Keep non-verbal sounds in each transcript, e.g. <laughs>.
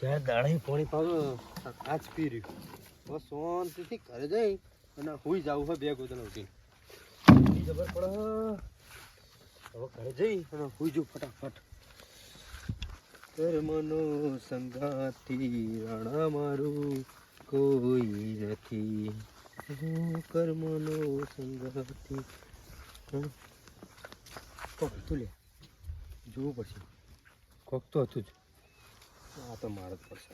જ્યાં દાડે પાણી પાવે કાચ પી રહ્યું બસ શાંતિથી ઘરે જઈ અને હુઈ જાવ હોય બે ગોદડા ઉઠી ખબર પડે? હવે ઘરે જઈ અને હુઈ જવું ફટાફટ. કર્મનો સંગાથી રાણા મારું કોઈ નથી. હું કર્મનો સંગાથી. કોક હતું લે. જોવું પડશે. કોક તો હતું જ. આ તો મારે જ પડશે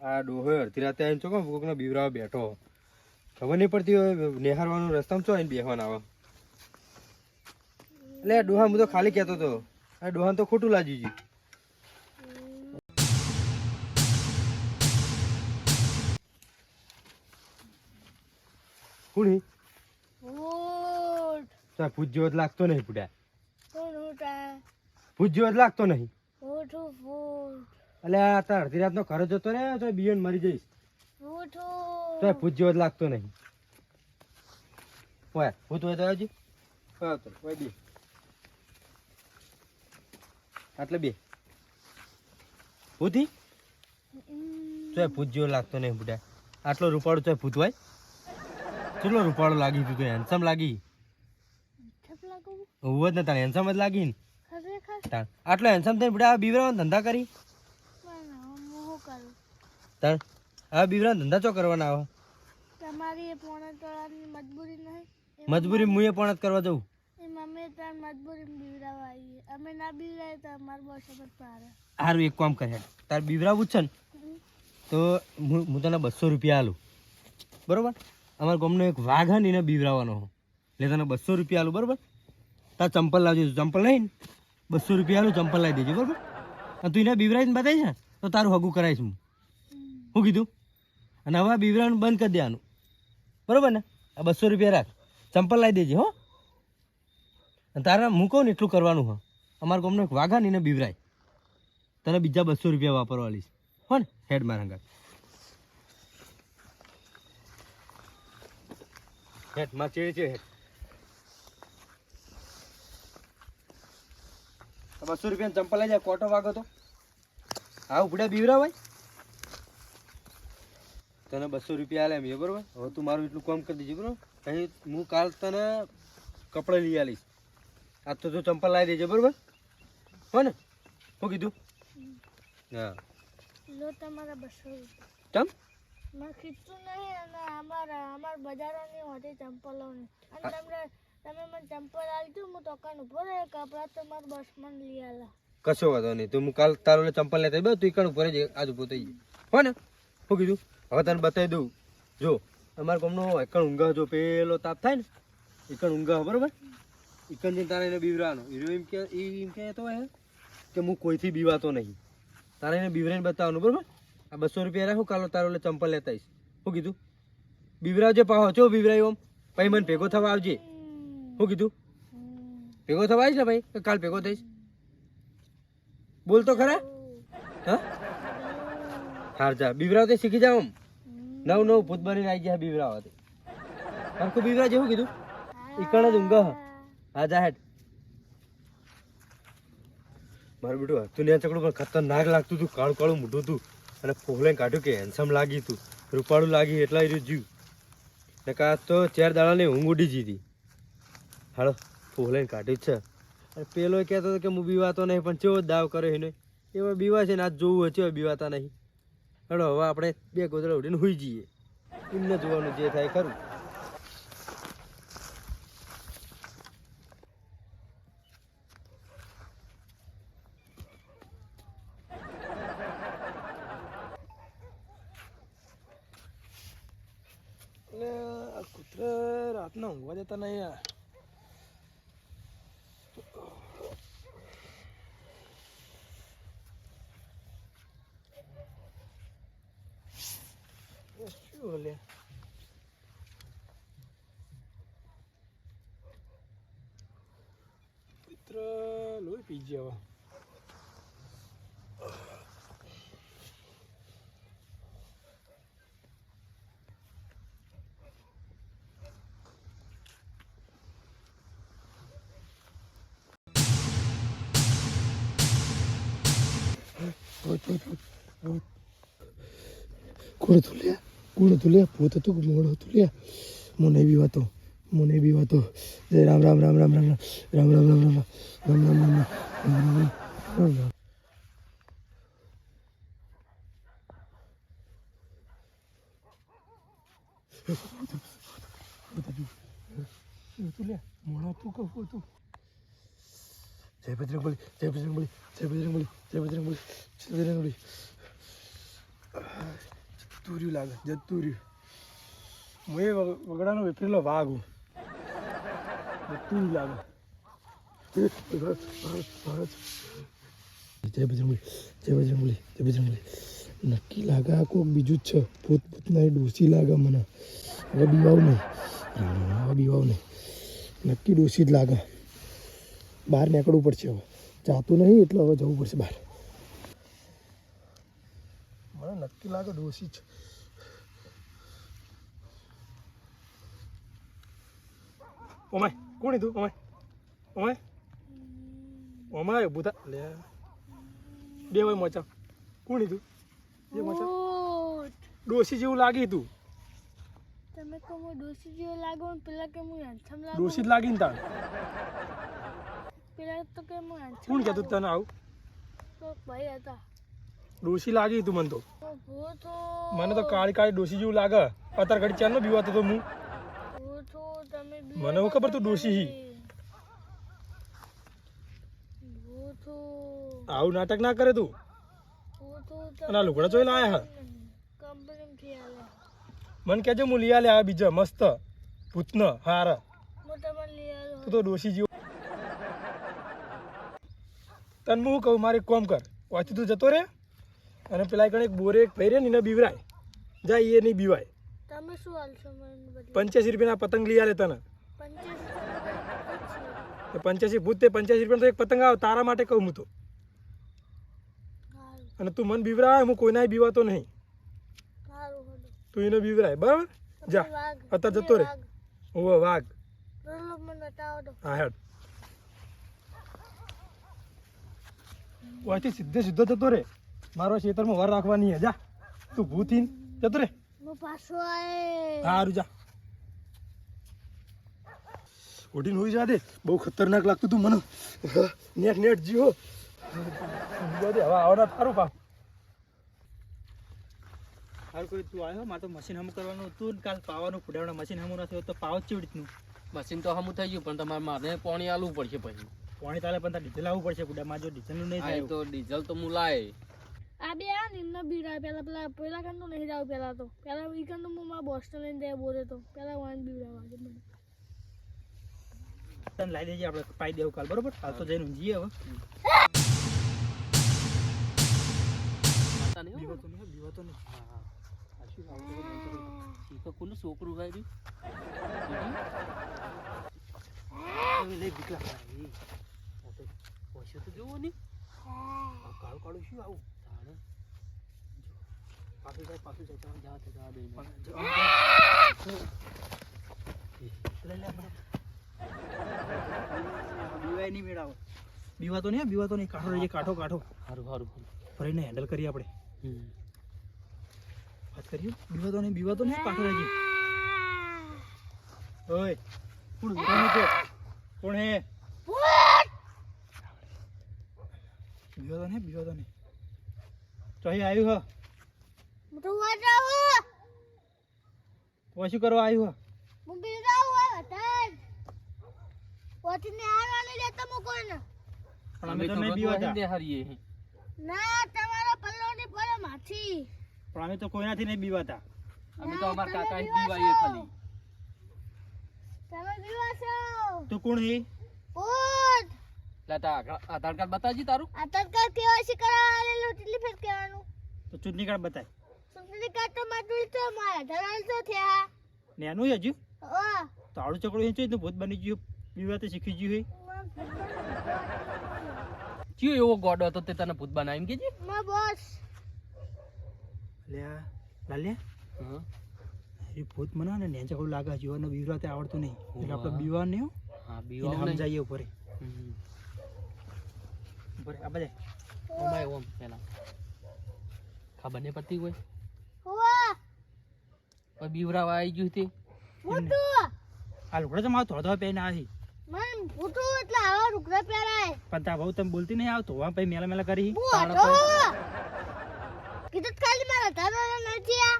આ ડોહો અડધી રાતે આવીને ચોકો, કોકનો બીવરા બેઠો. ખબર નહીં પડતી હોય, નિહારવાનું રસ્તામાં છો આવીને બેહવાના આવે. એટલે ડોહા, હું તો ખાલી કહેતો હતો. આ ડોહાને તો ખોટું લાગી છે. કોણી તો ભૂત જેવો લાગતો નહીં કોણ ભૂત જેવો લાગતો નહીં. એટલે આ તાર અડધી રાતનો ખરો જતો ને તો બિયન મરી જઈશ. તો ભૂત જેવો લાગતો નહીં. હોય ભૂત હોય તો આવજે. હા તો ઓય બે. આટલે બે. ભૂતી? તો ભૂત જેવો લાગતો નહીં બુડા આટલો રૂપાળો તો ભૂત હોય? કેટલો રૂપાળો લાગી તું તો હેન્ડસમ લાગી. લાગુ? જ ને તારે હેન્સમ જ લાગી ને. આટલો હેન્સમ થઈને આ બીવરાવાનો ધંધા કરી? પણ હું તાર આ બીવરાનો ધંધા ચો કરવાના આવે? તમારી એ પોણા તળાની મજબૂરી નહીં. મજબૂરી મુએ પણ જ કરવા એ મમ્મી તાર મજબૂરી બીવરાવા આવી અમે ના બીવરાય તો અમાર બહુ સમજ પાડે. હારું એક કામ કરે તાર બીવરાવું છે ને તો હું હું તને બસો રૂપિયા આલું. બરોબર? અમારા ગામનો એક વાઘ હે ને એને બીવરાવાનો હો. એટલે તને બસો રૂપિયા આલું બરોબર? તાર ચંપલ લાવજો. ચંપલ લઈને બસો રૂપિયાનું ચંપલ લાવી દેજો, બરોબર? અને તું એને બીવરાઈને બતાવીશ ને, તો તારું હગું કરાવીશ હું. શું કીધું? અને હવે બીવરાનું બંધ કરી દેવાનું. બરાબર ને? આ બસો રૂપિયા રાખ. ચંપલ લાવી દેજે, હો. અને તારા હું કહું ને એટલું કરવાનું હો. અમારા ગામનો એક વાઘા ને એને બીવરાય. તને બીજા બસો રૂપિયા વાપરવા લઈશ હો ને? હેડ મારા હંગાત હેડમાં હેડ. બસો રૂપિયા ચંપલ લઈ જાય કોટો વાગો તો. હા ઉભડ્યા બીવરા ભાઈ. તને બસો રૂપિયા આલે એમ બરોબર? હવે તું મારું એટલું કામ કરી દેજે બરોબર? અહીં હું કાલ તને કપડાં લઈ આવીશ આજ તો તું ચંપલ લાવી દેજે બરોબર? હો ને? શું કીધું? હા. લો તમારા બસો ચમ મેં કીધું નહીં અને અમારા અમારા બજારોની હોતી ચંપલો અને તમને તમે મને ચંપલ આલજો હું દુકાન ઊભો રહે, કપડાં તમારા બસમાં લઈ આલા. કશો વાંધો નહીં. તો હું કાલ તારો ચંપલ લેતા બે તું ઈકણ ઉપર જ આજ ઊભો થઈ જાય હો ને? શું કીધું, હવે તને બતાવી દઉં. જો, અમારા ગામનો એકણ ઊંઘા જો પેલો તાપ થાય ને એકણ ઊંઘા, બરોબર? એકણ જઈને તારે એને બીવરાનો. એમ કે એમ કહેતો હે કે હું કોઈથી બીવાતો નહીં. તારે એને બીવરાઈને બતાવવાનું, બરોબર? આ બસો રૂપિયા રાખું, કાલો તારો એટલે ચંપલ લેતા આવીશ. શું કીધું, બીવરાવજે પાહો છો બીવરાયો આમ પછી મને ભેગો થવા આવજે. શું કીધું? ભેગો થવાય છે ભાઈ? કાલ ભેગો થઈશ? બોલ તો ખરા. હા? હાર જા. બીવરાવતે શીખી જાવ આમ. નવ નવ ભૂત બનીને આવી ગયા બીવરાવતે આખું બીવરા જેવું કીધું? ઈકણ જ ઊંઘ હા. જા હેડ. મારું બેટું હતું ને ચકડું, પણ ખતરનાક લાગતું હતું કાળું કાળું મોઢું હતું અને ફોહલે કાઢ્યું કે હેન્સમ લાગી તું. રૂપાળું લાગી એટલા એ જીવ. ને કાં તો ચાર દાડાની ઊંઘ ઉડી જીધી. હાલો ફોહલે કાઢ્યું છે. અને પેલો કહેતો હતો કે હું બીવાતો નહીં, પણ ચેવો દાવ કરે એને. એવા બીવા છે ને, આજ જોવું ચેવા બીવાતા નહીં. હેડો હવે આપણે બે ગોદડા ઉડીને હોઈ જઈએ. એમને જોવાનું જે થાય ખરું. એટલે આ કૂતરા રાતના ઊંઘવા જતા નહીં યાર лева. Cura tu lea, cura tu lea, puta tu como lea, mona y viva todo. મને બી વાતો જય રામ રામ રામ રામ રામ રામ રામ રામ રામ રામ રામ રામ રામ રામ રામ જય બજરંગબલી જય બજરંગબલી જય બજરંગબલી જય બજરંગબલી લાગે જતું એ વગડાનો વેપરેલો વાઘ હું રહ્યું લાગે. જય બજરંગલી જય બજરંગલી જય બજરંગલી નક્કી લાગે આ કોઈક બીજું જ છે. ભૂત ભૂતના એ ડોસી લાગે મને. હવે બીવાવ નહીં. હવે બીવાવ નહીં. નક્કી ડોસી જ લાગે. બહાર નીકળવું પડશે હવે. જાતું નહીં એટલે હવે જવું પડશે બહાર. મને નક્કી લાગે ડોસી જ ઓમાય. કોણ તું ઓય ઓમાય ઓમાય આવ્યો થા લે. બે હોય મચા. કોણ તું બે મચા. ડોસી જેવું લાગી તું. તમે કહો હું ડોસી જેવો લાગો ને પેલા કે હું હેન્ડસમ લાગુ? ડોસી જ લાગી ને તાર. પેલા તો કે હું હેન્ડસમ કોણ કહેતું તને આવું? તો ભાઈ હતા. ડોસી લાગી તું મને તો. મને તો કાળી કાળી ડોસી જેવું લાગે. અત્યારે ઘડી ચાલ નો બીવાતો તો હું. મને હું ખબર તું ડોશી. આવું નાટક ના કરે તું? અને આ લુગડા જોઈ લાયા મને કહેજો હું લઈ આલે આ બીજા મસ્ત ભૂતન હાર. તું તો ડોશી જીવ. તને હું કહું, મારે કોમ કર. વાંચી તું જતો રે. અને પેલા કણે એક બોરે એક પહેરે ને એને બીવરાય. જા એ નહીં બીવાય. તમે શું આલશો મને પંચ્યાસી રૂપિયાના પતંગ લઈ આલે તને. પંચ્યાસી. ભૂત તે પંચ્યાસી રૂપિયાનો તો એક પતંગ આવે તારા માટે કહું હું તો. અને તું મન બીવરાય હું કોઈના બીવાતો નહીં. તું એને બીવરાય બરાબર? જા અત્યારે જતો રે. હોવે વાઘ. હા હેડ. ઓયથી સીધે સીધો જતો રે. મારો ખેતરમાં વર રાખવાની હે જા તું ભૂથી જતો રે. હું પાછો આય. હારું જા. ઉઠીને હોઈ જા દે. બહુ ખતરનાક લાગતું તું મને. નેટ નેટ જીવો દે હવે આવડા તારું પા હાલ કોઈ તું આવ્યો મારે તો મશીન હમ કરવાનું હતું ને કાલ પાવાનું ફુડાવવાનું મશીન હમું નથી તો પાવ ચીવડીનું મશીન તો હમું થઈ ગયું પણ તમારે મારે પાણી આલવું પડશે પછી. પાણી તાલે પણ તાર ડીઝલ આવવું પડશે કુડામાં જો ડીઝલનું નહીં થાય તો ડીઝલ તો હું લાય આ બે આ નિમ્ન બીડા પેલા પેલા પેલા કાંડો નહીં જાવ પેલા તો પેલા ઈ કાંડો હું મારા બોસ્ટન લઈને જાય બોલે તો પેલા વાન બીડા વાગે મને તને લાવી દેજે આપણે પાઈ દેવું કાલ બરોબર કાલ તો જઈને ઊંઘીએ હવે. બીવાતો નહીં બીવાતો નહીં હા, હા. કોનું છોકરું? હવે લઈ બીક લાગે તો જોવો ને કાળું કાળું શું આવું. પાછું જાય પાછું જાય તમારે જવા તો તો કોણ હે? બીવા તો નહીં બીવા તો નહીં. ચોહી આવ્યું હા. ધોવા જાવ પોશું કરવા આવ્યો? હું બિરદાવ હોય વતન પોતી ને પણ અમે તો નહીં બીવાતા હરીએ. ના તમારો પલ્લો ની પર માથી અમે તો કોઈનાથી નહીં બીવાતા અમે તો અમાર કાકા જ તમે તું કોણ હે? કોણ લાતા આધાર કાર્ડ બતાજી તારું. આધાર કાર્ડ કેવાયસી કરાવેલું કેટલી ફેર તો ચૂંટણી કાર્ડ બતાય. સુંદરી કાઢ તો તો મારા ધરાલ તો થયા ને હજુ ઓ તો ચકડું હેંચો તો ભૂત બની ગયું. બીવાતે શીખી ગયું હે ચિયો એવો ગોડો હતો તે તને ભૂત બનાવી માં બોસ લ્યા લાલ્યા? હા. એ ભૂત મના ને નેચા કોઈ લાગે જીવન વિવરાતે આવડતું નહીં. એટલે આપણે. બીવા નહીં હો બીવા નહીં. સમજાઈએ ઉપર. ઉપર આ બધા ઓમાય ઓમ પેલા ખબર નહીં પડતી કોઈ? કોઈ બીવરાવા આવી ગયું તે? ફૂટું આ લુગડા તો મારો થોડો પહેરીને આવી મન ફૂટું એટલે આવા રુકડા પહેરાય. પણ તા બહુ તમે બોલતી નહીં આવતો. ધોવા પછી મેલા મેલા કરી હું. કીધું ખાલી મારા તારો નથી આ.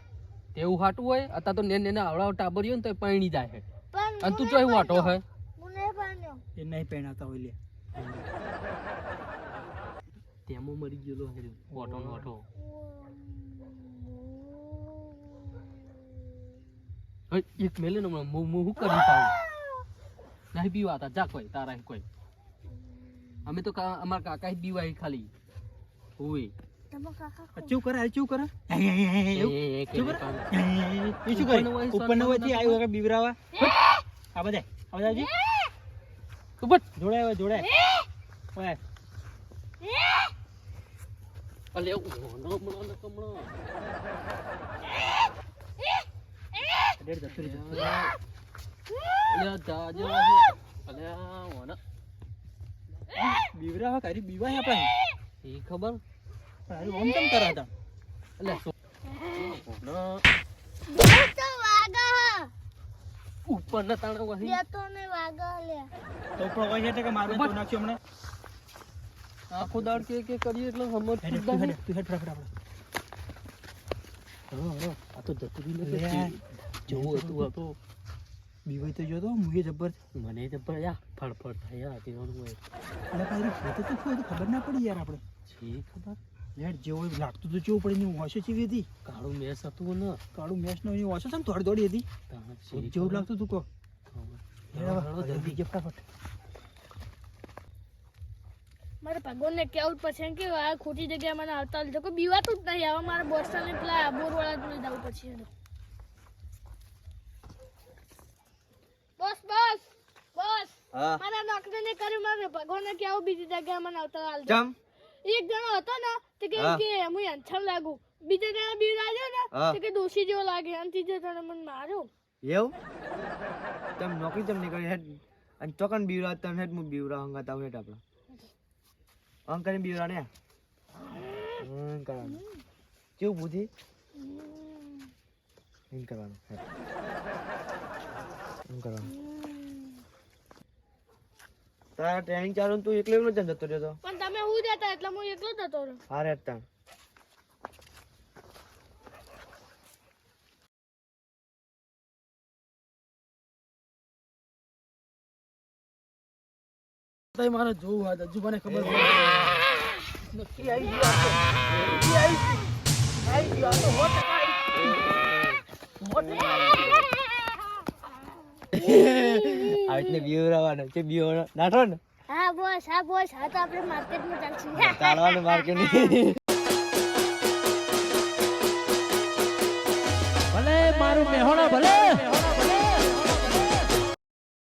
તેવું હાટું હોય? અત્યારે તો નેન નેના આવડા ટાબરિયો ને તો પૈણી જાય છે. અને તું હું ચોય વાટો હે? હું એ નહીં પહેણાતા હોય લે. તેમાં મરી ગયેલો ઓટો નો ઓટો એક મેલે ને હું હું કરી પાઉં નહીં પીવાતા જા કોઈ તારા કોઈ અમે તો કા- અમારા કાકા જ પીવાય ખાલી હોય ચેવું કરે ચેવું કરે એ, એવું? એ, એ, શું કે કરે? એ શું કરે હોયથી સોનનું આવ્યું વગર બીવરાવા આ બધા આ બધા જી ઉપર. જોડે હવે જોડે ઓય અલે, ઓનો મણો કમણો. ડેડ જતું રહી ઓના. કરી બીવાય આપણે એ ખબર કેમ કરે હતા ઉપર ના તાણે વાહી. દેતો ને વાગા લે તો છે કે મારું તો નાખ્યું હમણાં આખો દાડ કે કે કરીએ એટલે સમજ તું હેડ, તું હેડ ફટાફટ આપણે. હા, હા. આ તો જતું લે. જેવું હતું આ તો જોતો તો જો તો મુએ જબર મને તો યા ફળફળ થાય યાર તેવાનું હોય અરે ભાઈ ફોટો તો શું ખબર ના પડી યાર આપણે. છે ખબર. યાર જેવું લાગતું તો કેવું પડી ની વાસો ચેવી હતી? કાળું મેસ હતું ને. કાળું મેચ નો એની વાસો છે ને થોડી દોડી હતી. જેવું લાગતું તું કહો. જલ્દી. કે ફટાફટ. મારે ભગવાનને કેવું જ પછી કે આ ખોટી જગ્યાએ મને આવતા લીધો. કોઈ બીવાતું જ નહીં. હવે મારે બોરસાને પેલા બોરવાળા જોડે જવું પછી એને. બસ બસ બસ હા ને કર્યું મારે ભગવાન કે આવું બીજી જગ્યાએ મને આવતા હાલ જમ એક જણો હતો ને તે કે કે હું અંછમ લાગુ. બીજા જણા બી લાગ્યો ને તે કે દોષી જેવો લાગે. અને ત્રીજા જણે મને માર્યો. એવું? તમ નોકરી તમ નીકળી હેડ. અને ચોકન બીવરા તમ હેડ હું બીવરા હંગાતા હેડ આપણા કરીને બીવરા ને? કરવાનું. કેવું બુદ્ધિ? એમ કરવાનું હેડ. કરવાનું. તારા ટ્રેનિંગ ચાલુ તું એકલો એકલો જ જતો રહ્યો પણ તમે હું જતા એટલે હું એકલો જતો રહ્યો હારે તાણ. તઈ મારે જોવું આ હજુ મને ખબર નક્કી આવી આવી <laughs> રીતને બીવરાવાનો છે બીવરા નાઠો ને. હા બોસ હા બોસ. હા તો આપણે માર્કેટમાં ચાલશું ચાલવાનું માર્કેટ